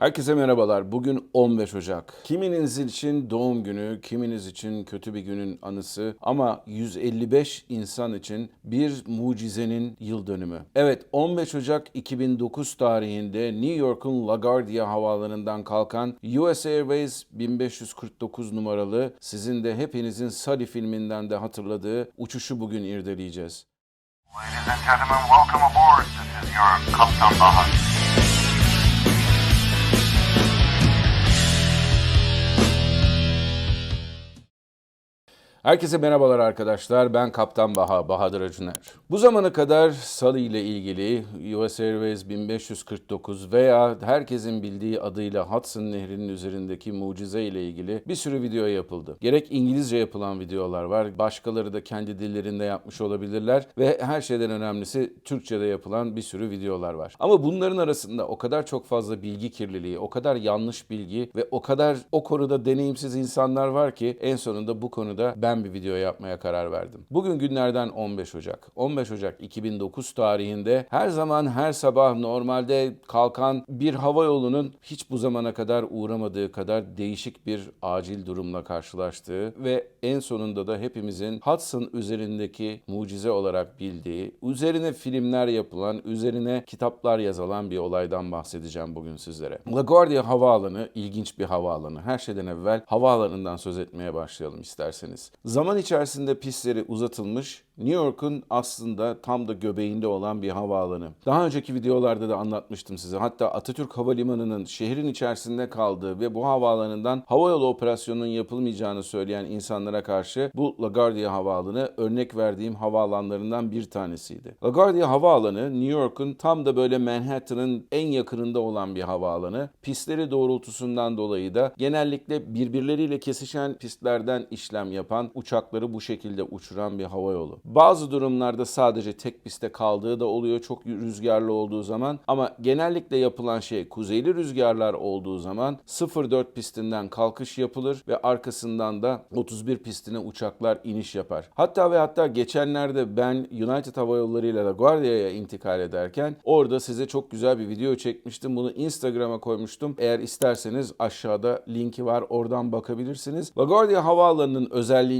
Herkese merhabalar. Bugün 15 Ocak. Kiminiz için doğum günü, kiminiz için kötü bir günün anısı ama 155 insan için bir mucizenin yıl dönümü. Evet 15 Ocak 2009 tarihinde New York'un LaGuardia havaalanından kalkan US Airways 1549 numaralı sizin de hepinizin Sully filminden de hatırladığı uçuşu bugün irdeleyeceğiz. Ladies and gentlemen, welcome aboard. This is your Kaptan Baha. Herkese merhabalar arkadaşlar. Ben Kaptan Baha, Bahadır Acuner. Bu zamana kadar Sully ile ilgili US Airways 1549 veya herkesin bildiği adıyla Hudson Nehri'nin üzerindeki mucize ile ilgili bir sürü video yapıldı. Gerek İngilizce yapılan videolar var, başkaları da kendi dillerinde yapmış olabilirler ve her şeyden önemlisi Türkçe'de yapılan bir sürü videolar var. Ama bunların arasında o kadar çok fazla bilgi kirliliği, o kadar yanlış bilgi ve o kadar o konuda deneyimsiz insanlar var ki en sonunda bu konuda ben bir video yapmaya karar verdim. Bugün günlerden 15 Ocak. 15 Ocak 2009 tarihinde her zaman her sabah normalde kalkan bir hava yolunun hiç bu zamana kadar uğramadığı kadar değişik bir acil durumla karşılaştığı ve en sonunda da hepimizin Hudson üzerindeki mucize olarak bildiği, üzerine filmler yapılan, üzerine kitaplar yazılan bir olaydan bahsedeceğim bugün sizlere. LaGuardia Havaalanı ilginç bir havaalanı. Her şeyden evvel havaalanından söz etmeye başlayalım isterseniz. Zaman içerisinde pistleri uzatılmış, New York'un aslında tam da göbeğinde olan bir havaalanı. Daha önceki videolarda da anlatmıştım size. Hatta Atatürk Havalimanı'nın şehrin içerisinde kaldığı ve bu havaalanından havayolu operasyonunun yapılmayacağını söyleyen insanlara karşı bu LaGuardia Havaalanı örnek verdiğim havaalanlarından bir tanesiydi. LaGuardia Havaalanı New York'un tam da böyle Manhattan'ın en yakınında olan bir havaalanı. Pistleri doğrultusundan dolayı da genellikle birbirleriyle kesişen pistlerden işlem yapan uçakları bu şekilde uçuran bir havayolu. Bazı durumlarda sadece tek pistte kaldığı da oluyor çok rüzgarlı olduğu zaman ama genellikle yapılan şey kuzeyli rüzgarlar olduğu zaman 04 pistinden kalkış yapılır ve arkasından da 31 pistine uçaklar iniş yapar. Hatta ve hatta geçenlerde ben United Hava Yolları ile LaGuardia'ya intikal ederken orada size çok güzel bir video çekmiştim. Bunu Instagram'a koymuştum. Eğer isterseniz aşağıda linki var oradan bakabilirsiniz. LaGuardia Havaalanı'nın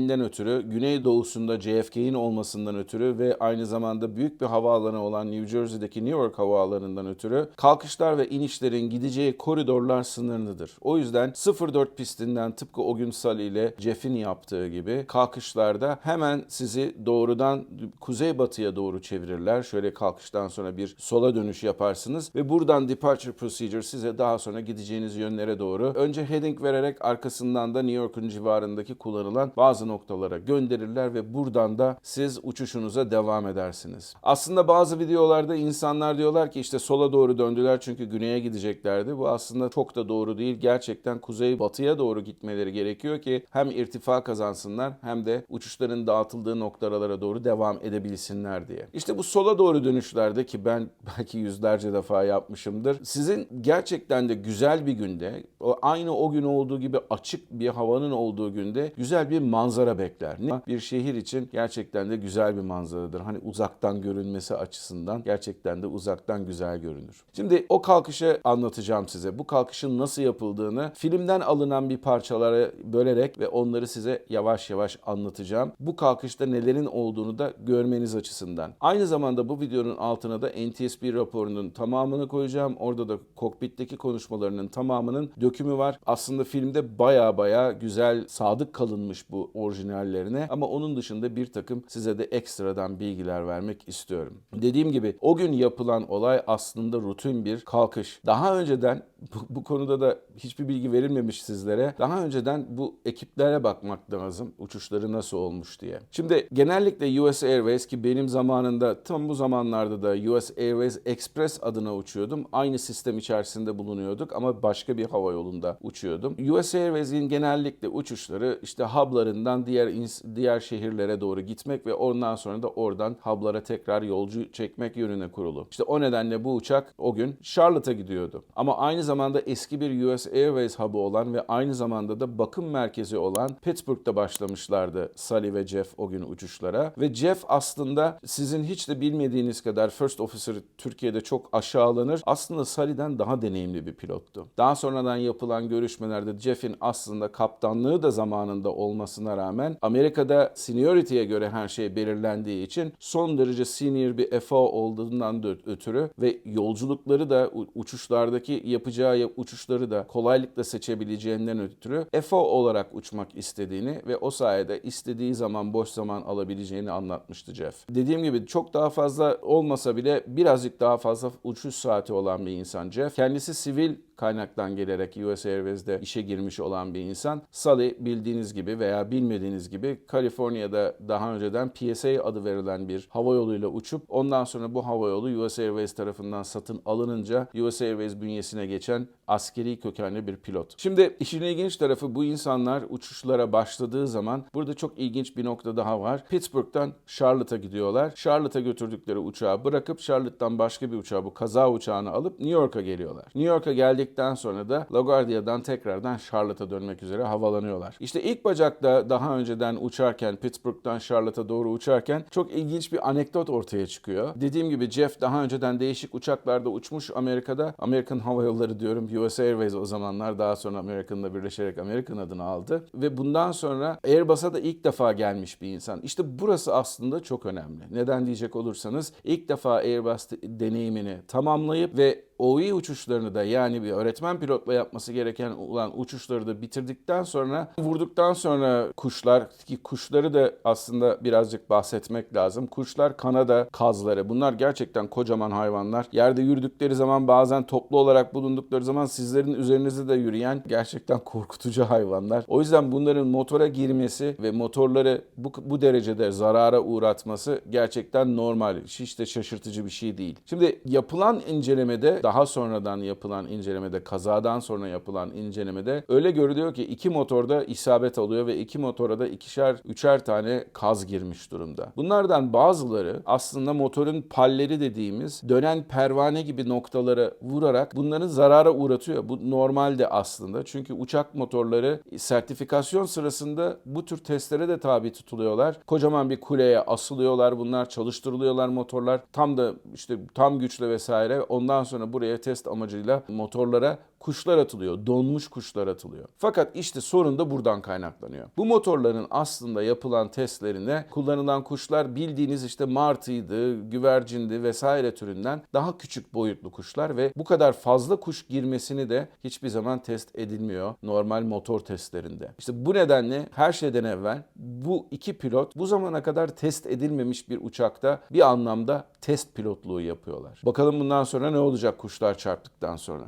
özelliğinden ötürü güneydoğusunda JFK'in olmasından ötürü ve aynı zamanda büyük bir havaalanı olan New Jersey'deki New York Havaalanı'ndan ötürü kalkışlar ve inişlerin gideceği koridorlar sınırlıdır. O yüzden 04 pistinden tıpkı o gün Sully ile Jeff'in yaptığı gibi kalkışlarda hemen sizi doğrudan kuzeybatıya doğru çevirirler. Şöyle kalkıştan sonra bir sola dönüş yaparsınız ve buradan departure procedure size daha sonra gideceğiniz yönlere doğru önce heading vererek arkasından da New York'un civarındaki kullanılan bazı noktalara gönderirler ve buradan da siz uçuşunuza devam edersiniz. Aslında bazı videolarda insanlar diyorlar ki işte sola doğru döndüler çünkü güneye gideceklerdi. Bu aslında çok da doğru değil. Gerçekten kuzey batıya doğru gitmeleri gerekiyor ki hem irtifa kazansınlar hem de uçuşların dağıtıldığı noktalara doğru devam edebilsinler diye. İşte bu sola doğru dönüşlerde ki ben belki yüzlerce defa yapmışımdır. Sizin gerçekten de güzel bir günde aynı o gün olduğu gibi açık bir havanın olduğu günde güzel bir manzara bekler. Ne? Bir şehir için gerçekten de güzel bir manzaradır. Hani uzaktan görünmesi açısından gerçekten de uzaktan güzel görünür. Şimdi o kalkışı anlatacağım size. Bu kalkışın nasıl yapıldığını filmden alınan bir parçalara bölerek ve onları size yavaş yavaş anlatacağım. Bu kalkışta nelerin olduğunu da görmeniz açısından. Aynı zamanda bu videonun altına da NTSB raporunun tamamını koyacağım. Orada da kokpitteki konuşmalarının tamamının dökümü var. Aslında filmde baya baya güzel sadık kalınmış bu orijinallerine ama onun dışında bir takım size de ekstradan bilgiler vermek istiyorum. Dediğim gibi o gün yapılan olay aslında rutin bir kalkış. Daha önceden bu, bu konuda da hiçbir bilgi verilmemiş sizlere. Daha önceden bu ekiplere bakmak lazım. Uçuşları nasıl olmuş diye. Şimdi genellikle US Airways ki benim zamanında tam bu zamanlarda da US Airways Express adına uçuyordum. Aynı sistem içerisinde bulunuyorduk ama başka bir hava yolunda uçuyordum. US Airways'in genellikle uçuşları işte hublarından ardından diğer diğer şehirlere doğru gitmek ve ondan sonra da oradan hub'lara tekrar yolcu çekmek yönüne kurulu. İşte o nedenle bu uçak o gün Charlotte'a gidiyordu. Ama aynı zamanda eski bir US Airways hub'ı olan ve aynı zamanda da bakım merkezi olan Pittsburgh'da başlamışlardı Sully ve Jeff o gün uçuşlara. Ve Jeff aslında sizin hiç de bilmediğiniz kadar First Officer Türkiye'de çok aşağılanır. Aslında Sully'den daha deneyimli bir pilottu. Daha sonradan yapılan görüşmelerde Jeff'in aslında kaptanlığı da zamanında olmasına rağmen Amerika'da seniority'ye göre her şey belirlendiği için son derece senior bir FO olduğundan da ötürü ve yolculukları da uçuşlardaki yapacağı ya- uçuşları da kolaylıkla seçebileceğinden ötürü FO olarak uçmak istediğini ve o sayede istediği zaman boş zaman alabileceğini anlatmıştı Jeff. Dediğim gibi çok daha fazla olmasa bile birazcık daha fazla uçuş saati olan bir insan Jeff. Kendisi sivil kaynaktan gelerek US Airways'de işe girmiş olan bir insan. Sully bildiğiniz gibi veya bilmediğiniz gibi Kaliforniya'da daha önceden PSA adı verilen bir hava yoluyla uçup ondan sonra bu hava yolu US Airways tarafından satın alınınca US Airways bünyesine geçen askeri kökenli bir pilot. Şimdi işin ilginç tarafı bu insanlar uçuşlara başladığı zaman burada çok ilginç bir nokta daha var. Pittsburgh'tan Charlotte'a gidiyorlar. Charlotte'a götürdükleri uçağı bırakıp Charlotte'dan başka bir uçağı bu kaza uçağını alıp New York'a geliyorlar. New York'a geldikten sonra da LaGuardia'dan tekrardan Charlotte'a dönmek üzere havalanıyorlar. İşte ilk bacakta daha önceden uçarken Pittsburgh'dan Charlotte'a doğru uçarken çok ilginç bir anekdot ortaya çıkıyor. Dediğim gibi Jeff daha önceden değişik uçaklarda uçmuş Amerika'da. Amerikan Hava Yolları diyorum US Airways o zamanlar daha sonra American'la birleşerek American adını aldı. Ve bundan sonra Airbus'a da ilk defa gelmiş bir insan. İşte burası aslında çok önemli. Neden diyecek olursanız ilk defa Airbus de- deneyimini tamamlayıp ve OE uçuşlarını da yani bir öğretmen pilotla yapması gereken olan uçuşları da bitirdikten sonra vurduktan sonra kuşlar ki kuşları da aslında birazcık bahsetmek lazım. Kuşlar Kanada kazları. Bunlar gerçekten kocaman hayvanlar. Yerde yürüdükleri zaman bazen toplu olarak bulundukları zaman sizlerin üzerinizde de yürüyen gerçekten korkutucu hayvanlar. O yüzden bunların motora girmesi ve motorları bu, bu derecede zarara uğratması gerçekten normal. Hiç de şaşırtıcı bir şey değil. Şimdi yapılan incelemede daha sonradan yapılan incelemede kazadan sonra yapılan incelemede öyle görülüyor ki iki motorda isabet alıyor ve iki motora da ikişer üçer tane kaz girmiş durumda. Bunlardan bazıları aslında motorun palleri dediğimiz dönen pervane gibi noktalara vurarak bunları zarara uğratıyor. Bu normalde aslında çünkü uçak motorları sertifikasyon sırasında bu tür testlere de tabi tutuluyorlar. Kocaman bir kuleye asılıyorlar bunlar çalıştırılıyorlar motorlar tam da işte tam güçle vesaire ondan sonra buraya test amacıyla motorlara kuşlar atılıyor. Donmuş kuşlar atılıyor. Fakat işte sorun da buradan kaynaklanıyor. Bu motorların aslında yapılan testlerinde kullanılan kuşlar bildiğiniz işte martıydı, güvercindi vesaire türünden daha küçük boyutlu kuşlar ve bu kadar fazla kuş girmesini de hiçbir zaman test edilmiyor normal motor testlerinde. İşte bu nedenle her şeyden evvel bu iki pilot bu zamana kadar test edilmemiş bir uçakta bir anlamda test pilotluğu yapıyorlar. Bakalım bundan sonra ne olacak kuşlar çarptıktan sonra.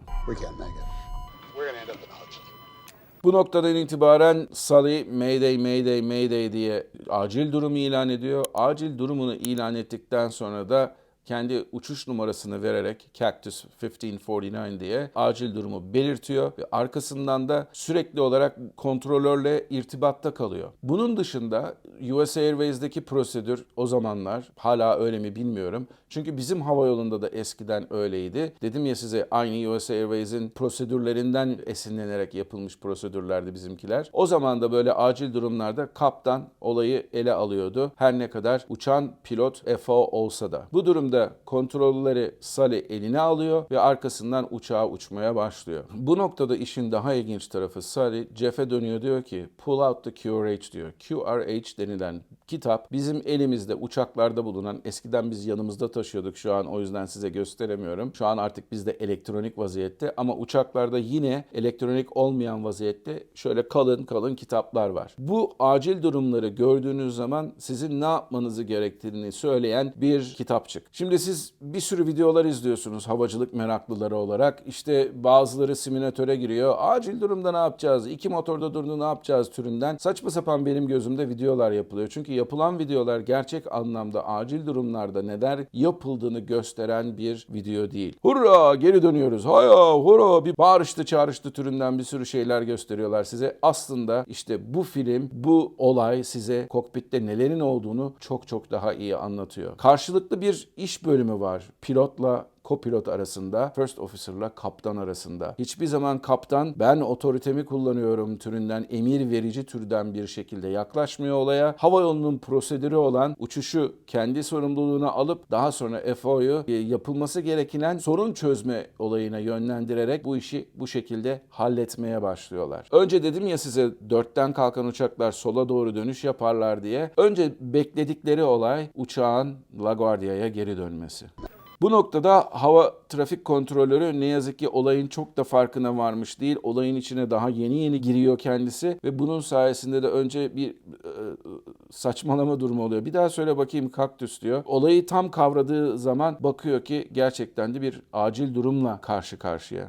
Bu noktadan itibaren Sully Mayday Mayday Mayday diye acil durumu ilan ediyor. Acil durumunu ilan ettikten sonra da kendi uçuş numarasını vererek Cactus 1549 diye acil durumu belirtiyor ve arkasından da sürekli olarak kontrolörle irtibatta kalıyor. Bunun dışında US Airways'deki prosedür o zamanlar hala öyle mi bilmiyorum. Çünkü bizim hava yolunda da eskiden öyleydi. Dedim ya size aynı US Airways'in prosedürlerinden esinlenerek yapılmış prosedürlerdi bizimkiler. O zaman da böyle acil durumlarda kaptan olayı ele alıyordu. Her ne kadar uçan pilot FO olsa da. Bu durumda kontrolleri Sully eline alıyor ve arkasından uçağa uçmaya başlıyor. Bu noktada işin daha ilginç tarafı Sully Jeff'e dönüyor diyor ki pull out the QRH diyor. QRH denilen kitap bizim elimizde uçaklarda bulunan eskiden biz yanımızda taşıyorduk şu an o yüzden size gösteremiyorum. Şu an artık bizde elektronik vaziyette ama uçaklarda yine elektronik olmayan vaziyette şöyle kalın kalın kitaplar var. Bu acil durumları gördüğünüz zaman sizin ne yapmanızı gerektiğini söyleyen bir kitapçık. Şimdi siz bir sürü videolar izliyorsunuz havacılık meraklıları olarak. İşte bazıları simülatöre giriyor. Acil durumda ne yapacağız? İki motorda durdu ne yapacağız türünden. Saçma sapan benim gözümde videolar yapılıyor. Çünkü yapılan videolar gerçek anlamda acil durumlarda neler yapıldığını gösteren bir video değil. Hurra geri dönüyoruz. Haya hurra bir bağırıştı çağrıştı türünden bir sürü şeyler gösteriyorlar size. Aslında işte bu film, bu olay size kokpitte nelerin olduğunu çok çok daha iyi anlatıyor. Karşılıklı bir iş bölümü var. Pilotla Kopilot arasında, First Officer'la kaptan arasında. Hiçbir zaman kaptan ben otoritemi kullanıyorum türünden emir verici türden bir şekilde yaklaşmıyor olaya. Hava yolunun prosedürü olan uçuşu kendi sorumluluğuna alıp daha sonra FO'yu e, yapılması gereken sorun çözme olayına yönlendirerek bu işi bu şekilde halletmeye başlıyorlar. Önce dedim ya size dörtten kalkan uçaklar sola doğru dönüş yaparlar diye. Önce bekledikleri olay uçağın LaGuardia'ya geri dönmesi. Bu noktada hava trafik kontrolörü ne yazık ki olayın çok da farkına varmış değil. Olayın içine daha yeni yeni giriyor kendisi ve bunun sayesinde de önce bir e, saçmalama durumu oluyor. Bir daha söyle bakayım kaktüs diyor. Olayı tam kavradığı zaman bakıyor ki gerçekten de bir acil durumla karşı karşıya.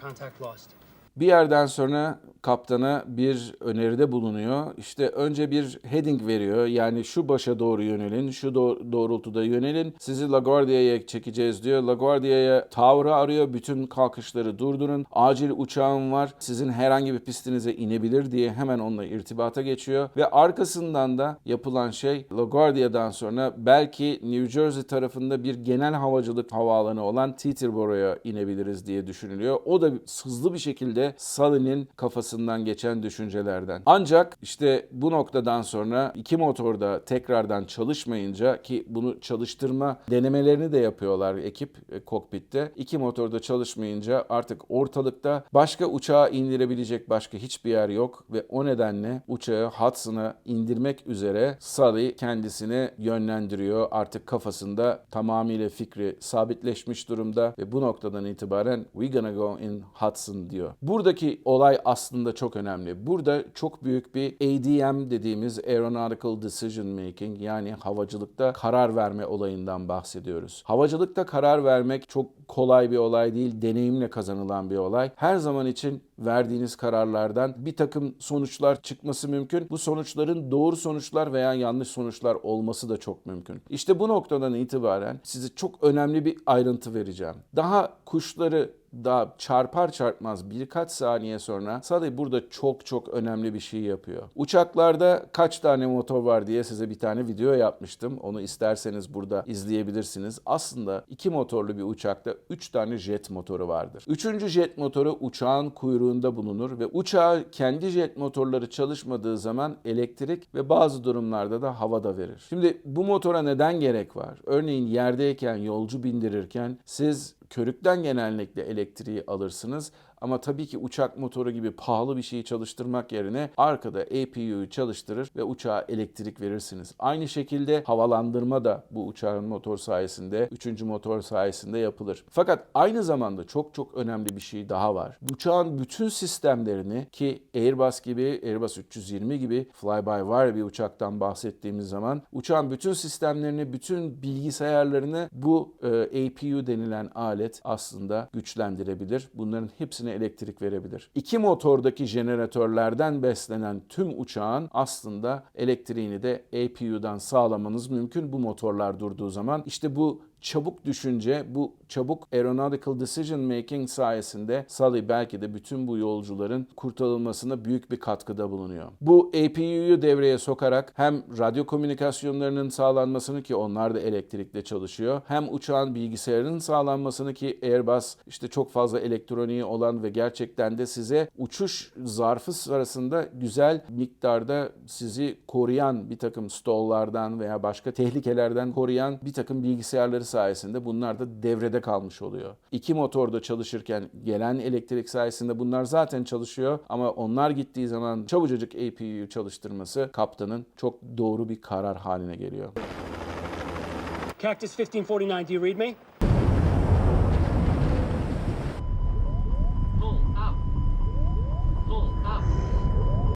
Contact lost. Bir yerden sonra kaptana bir öneride bulunuyor. İşte önce bir heading veriyor. Yani şu başa doğru yönelin, şu doğ- doğrultuda yönelin. Sizi LaGuardia'ya çekeceğiz diyor. LaGuardia'ya tower'ı arıyor. Bütün kalkışları durdurun. Acil uçağım var. Sizin herhangi bir pistinize inebilir diye hemen onunla irtibata geçiyor. Ve arkasından da yapılan şey LaGuardia'dan sonra belki New Jersey tarafında bir genel havacılık havaalanı olan Teterboro'ya inebiliriz diye düşünülüyor. O da hızlı bir şekilde Sully'nin kafasından geçen düşüncelerden. Ancak işte bu noktadan sonra iki motor da tekrardan çalışmayınca ki bunu çalıştırma denemelerini de yapıyorlar ekip e, kokpitte. İki motor da çalışmayınca artık ortalıkta başka uçağı indirebilecek başka hiçbir yer yok ve o nedenle uçağı Hudson'a indirmek üzere Sully kendisini yönlendiriyor. Artık kafasında tamamıyla fikri sabitleşmiş durumda ve bu noktadan itibaren we gonna go in Hudson diyor. Buradaki olay aslında çok önemli. Burada çok büyük bir ADM dediğimiz Aeronautical Decision Making yani havacılıkta karar verme olayından bahsediyoruz. Havacılıkta karar vermek çok kolay bir olay değil, deneyimle kazanılan bir olay. Her zaman için verdiğiniz kararlardan bir takım sonuçlar çıkması mümkün. Bu sonuçların doğru sonuçlar veya yanlış sonuçlar olması da çok mümkün. İşte bu noktadan itibaren size çok önemli bir ayrıntı vereceğim. Daha kuşları daha çarpar çarpmaz birkaç saniye sonra Sully burada çok çok önemli bir şey yapıyor. Uçaklarda kaç tane motor var diye size bir tane video yapmıştım. Onu isterseniz burada izleyebilirsiniz. Aslında iki motorlu bir uçakta üç tane jet motoru vardır. Üçüncü jet motoru uçağın kuyruğunda bulunur ve uçağı kendi jet motorları çalışmadığı zaman elektrik ve bazı durumlarda da havada verir. Şimdi bu motora neden gerek var? Örneğin yerdeyken yolcu bindirirken siz körükten genellikle elektriği alırsınız. Ama tabii ki uçak motoru gibi pahalı bir şeyi çalıştırmak yerine arkada APU'yu çalıştırır ve uçağa elektrik verirsiniz. Aynı şekilde havalandırma da bu uçağın motor sayesinde, üçüncü motor sayesinde yapılır. Fakat aynı zamanda çok çok önemli bir şey daha var. Uçağın bütün sistemlerini ki Airbus gibi, Airbus 320 gibi fly-by-wire bir uçaktan bahsettiğimiz zaman uçağın bütün sistemlerini, bütün bilgisayarlarını bu e, APU denilen alet aslında güçlendirebilir. Bunların hepsine elektrik verebilir. İki motordaki jeneratörlerden beslenen tüm uçağın aslında elektriğini de APU'dan sağlamanız mümkün bu motorlar durduğu zaman. İşte bu çabuk düşünce, bu çabuk aeronautical decision making sayesinde Sully belki de bütün bu yolcuların kurtarılmasına büyük bir katkıda bulunuyor. Bu APU'yu devreye sokarak hem radyo komünikasyonlarının sağlanmasını ki onlar da elektrikle çalışıyor, hem uçağın bilgisayarının sağlanmasını ki Airbus işte çok fazla elektroniği olan ve gerçekten de size uçuş zarfı sırasında güzel miktarda sizi koruyan bir takım stalllardan veya başka tehlikelerden koruyan bir takım bilgisayarları sayesinde bunlar da devrede kalmış oluyor. İki motorda çalışırken gelen elektrik sayesinde bunlar zaten çalışıyor ama onlar gittiği zaman çabucacık APU'yu çalıştırması kaptanın çok doğru bir karar haline geliyor. Cactus 1549, do you read me?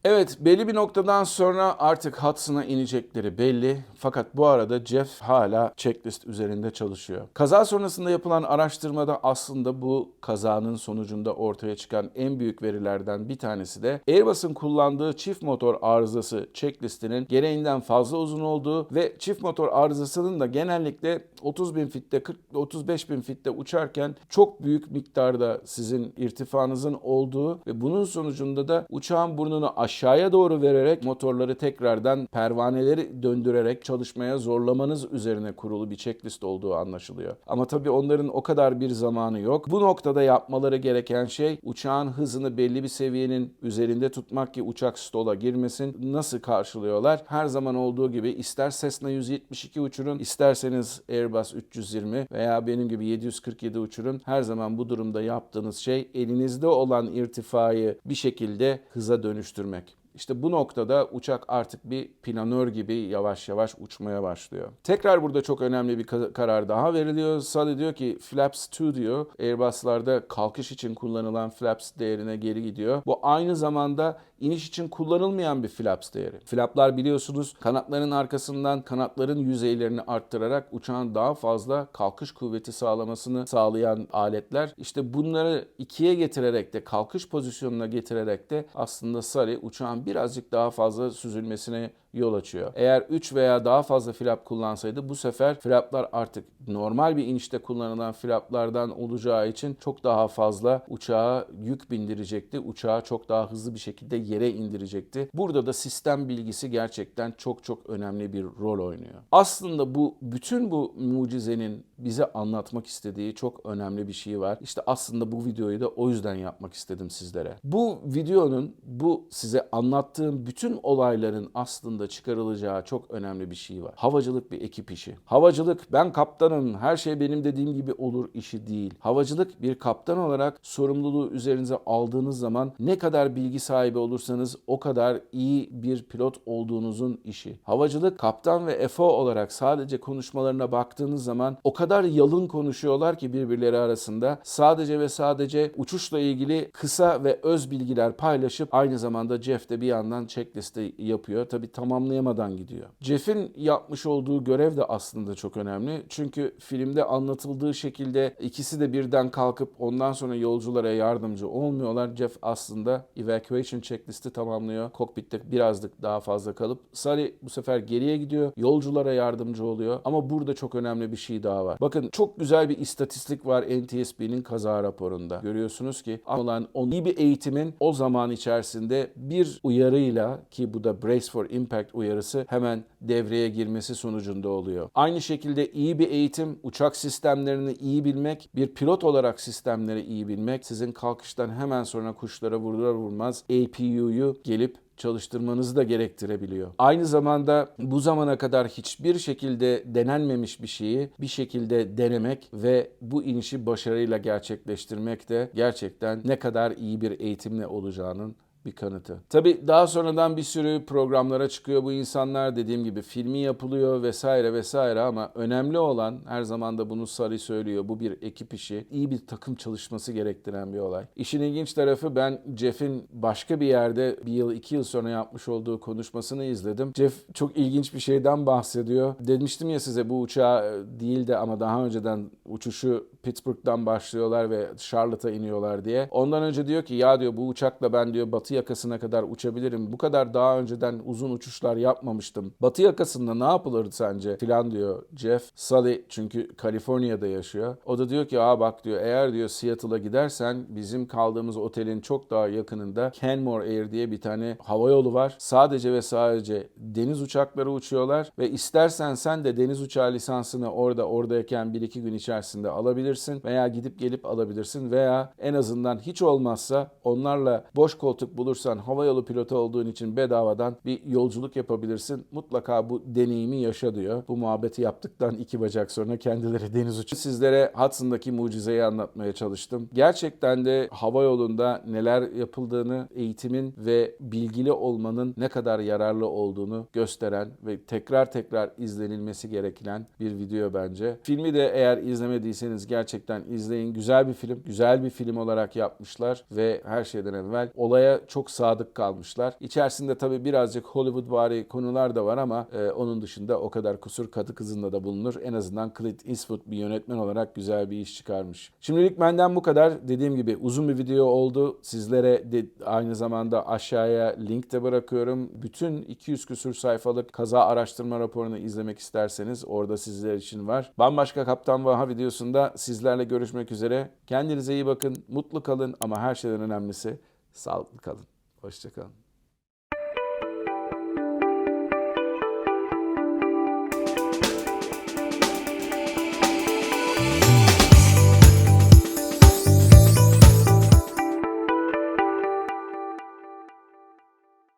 Evet belli bir noktadan sonra artık Hudson'a inecekleri belli. Fakat bu arada Jeff hala checklist üzerinde çalışıyor. Kaza sonrasında yapılan araştırmada aslında bu kazanın sonucunda ortaya çıkan en büyük verilerden bir tanesi de Airbus'un kullandığı çift motor arızası checklistinin gereğinden fazla uzun olduğu ve çift motor arızasının da genellikle 30 bin fitte 40 35 bin fitte uçarken çok büyük miktarda sizin irtifanızın olduğu ve bunun sonucunda da uçağın burnunu aşağıya doğru vererek motorları tekrardan pervaneleri döndürerek çalışmaya zorlamanız üzerine kurulu bir checklist olduğu anlaşılıyor. Ama tabii onların o kadar bir zamanı yok. Bu noktada yapmaları gereken şey uçağın hızını belli bir seviyenin üzerinde tutmak ki uçak stola girmesin. Nasıl karşılıyorlar? Her zaman olduğu gibi ister Cessna 172 uçurun, isterseniz Airbus 320 veya benim gibi 747 uçurun. Her zaman bu durumda yaptığınız şey elinizde olan irtifayı bir şekilde hıza dönüştürmek. İşte bu noktada uçak artık bir planör gibi yavaş yavaş uçmaya başlıyor. Tekrar burada çok önemli bir ka- karar daha veriliyor. Sully diyor ki flaps 2 diyor. Airbus'larda kalkış için kullanılan flaps değerine geri gidiyor. Bu aynı zamanda iniş için kullanılmayan bir flaps değeri. Flaplar biliyorsunuz kanatların arkasından kanatların yüzeylerini arttırarak uçağın daha fazla kalkış kuvveti sağlamasını sağlayan aletler. İşte bunları ikiye getirerek de kalkış pozisyonuna getirerek de aslında Sully uçağın birazcık daha fazla süzülmesine yol açıyor. Eğer 3 veya daha fazla flap kullansaydı bu sefer flaplar artık normal bir inişte kullanılan flaplardan olacağı için çok daha fazla uçağa yük bindirecekti. Uçağı çok daha hızlı bir şekilde yere indirecekti. Burada da sistem bilgisi gerçekten çok çok önemli bir rol oynuyor. Aslında bu bütün bu mucizenin bize anlatmak istediği çok önemli bir şey var. İşte aslında bu videoyu da o yüzden yapmak istedim sizlere. Bu videonun bu size anlattığım bütün olayların aslında çıkarılacağı çok önemli bir şey var. Havacılık bir ekip işi. Havacılık ben kaptanım her şey benim dediğim gibi olur işi değil. Havacılık bir kaptan olarak sorumluluğu üzerinize aldığınız zaman ne kadar bilgi sahibi olursanız o kadar iyi bir pilot olduğunuzun işi. Havacılık kaptan ve FO olarak sadece konuşmalarına baktığınız zaman o kadar yalın konuşuyorlar ki birbirleri arasında sadece ve sadece uçuşla ilgili kısa ve öz bilgiler paylaşıp aynı zamanda Jeff de bir yandan checkliste yapıyor. Tabi tamamlayamadan gidiyor. Jeff'in yapmış olduğu görev de aslında çok önemli. Çünkü filmde anlatıldığı şekilde ikisi de birden kalkıp ondan sonra yolculara yardımcı olmuyorlar. Jeff aslında evacuation checklisti tamamlıyor. Kokpitte birazcık daha fazla kalıp Sully bu sefer geriye gidiyor. Yolculara yardımcı oluyor. Ama burada çok önemli bir şey daha var. Bakın çok güzel bir istatistik var NTSB'nin kaza raporunda. Görüyorsunuz ki olan o iyi bir eğitimin o zaman içerisinde bir uyarıyla ki bu da Brace for Impact uyarısı hemen devreye girmesi sonucunda oluyor. Aynı şekilde iyi bir eğitim, uçak sistemlerini iyi bilmek, bir pilot olarak sistemleri iyi bilmek sizin kalkıştan hemen sonra kuşlara vurur vurmaz APU'yu gelip çalıştırmanızı da gerektirebiliyor. Aynı zamanda bu zamana kadar hiçbir şekilde denenmemiş bir şeyi bir şekilde denemek ve bu inişi başarıyla gerçekleştirmek de gerçekten ne kadar iyi bir eğitimle olacağının bir kanıtı. Tabi daha sonradan bir sürü programlara çıkıyor bu insanlar dediğim gibi filmi yapılıyor vesaire vesaire ama önemli olan her zaman da bunu Sari söylüyor bu bir ekip işi iyi bir takım çalışması gerektiren bir olay. İşin ilginç tarafı ben Jeff'in başka bir yerde bir yıl iki yıl sonra yapmış olduğu konuşmasını izledim. Jeff çok ilginç bir şeyden bahsediyor. Demiştim ya size bu uçağı değil de ama daha önceden uçuşu Pittsburgh'dan başlıyorlar ve Charlotte'a iniyorlar diye. Ondan önce diyor ki ya diyor bu uçakla ben diyor batı yakasına kadar uçabilirim. Bu kadar daha önceden uzun uçuşlar yapmamıştım. Batı yakasında ne yapılırdı sence? Filan diyor Jeff. Sully çünkü Kaliforniya'da yaşıyor. O da diyor ki aa bak diyor eğer diyor Seattle'a gidersen bizim kaldığımız otelin çok daha yakınında Canmore Air diye bir tane hava yolu var. Sadece ve sadece deniz uçakları uçuyorlar ve istersen sen de deniz uçağı lisansını orada oradayken bir iki gün içerisinde alabilirsin veya gidip gelip alabilirsin veya en azından hiç olmazsa onlarla boş koltuk bulursan havayolu pilotu olduğun için bedavadan bir yolculuk yapabilirsin. Mutlaka bu deneyimi yaşa diyor. Bu muhabbeti yaptıktan iki bacak sonra kendileri deniz uçuyor. Sizlere Hudson'daki mucizeyi anlatmaya çalıştım. Gerçekten de hava yolunda neler yapıldığını, eğitimin ve bilgili olmanın ne kadar yararlı olduğunu gösteren ve tekrar tekrar izlenilmesi gereken bir video bence. Filmi de eğer izlemediyseniz gerçekten izleyin. Güzel bir film. Güzel bir film olarak yapmışlar ve her şeyden evvel olaya çok sadık kalmışlar. İçerisinde tabii birazcık Hollywood-vari konular da var ama e, onun dışında o kadar kusur katı kızında da bulunur. En azından Clint Eastwood bir yönetmen olarak güzel bir iş çıkarmış. Şimdilik benden bu kadar. Dediğim gibi uzun bir video oldu. Sizlere de aynı zamanda aşağıya link de bırakıyorum. Bütün 200 küsur sayfalık kaza araştırma raporunu izlemek isterseniz orada sizler için var. Bambaşka Kaptan Vaha videosunda sizlerle görüşmek üzere. Kendinize iyi bakın, mutlu kalın ama her şeyden önemlisi sağlıklı kalın. Hoşçakalın.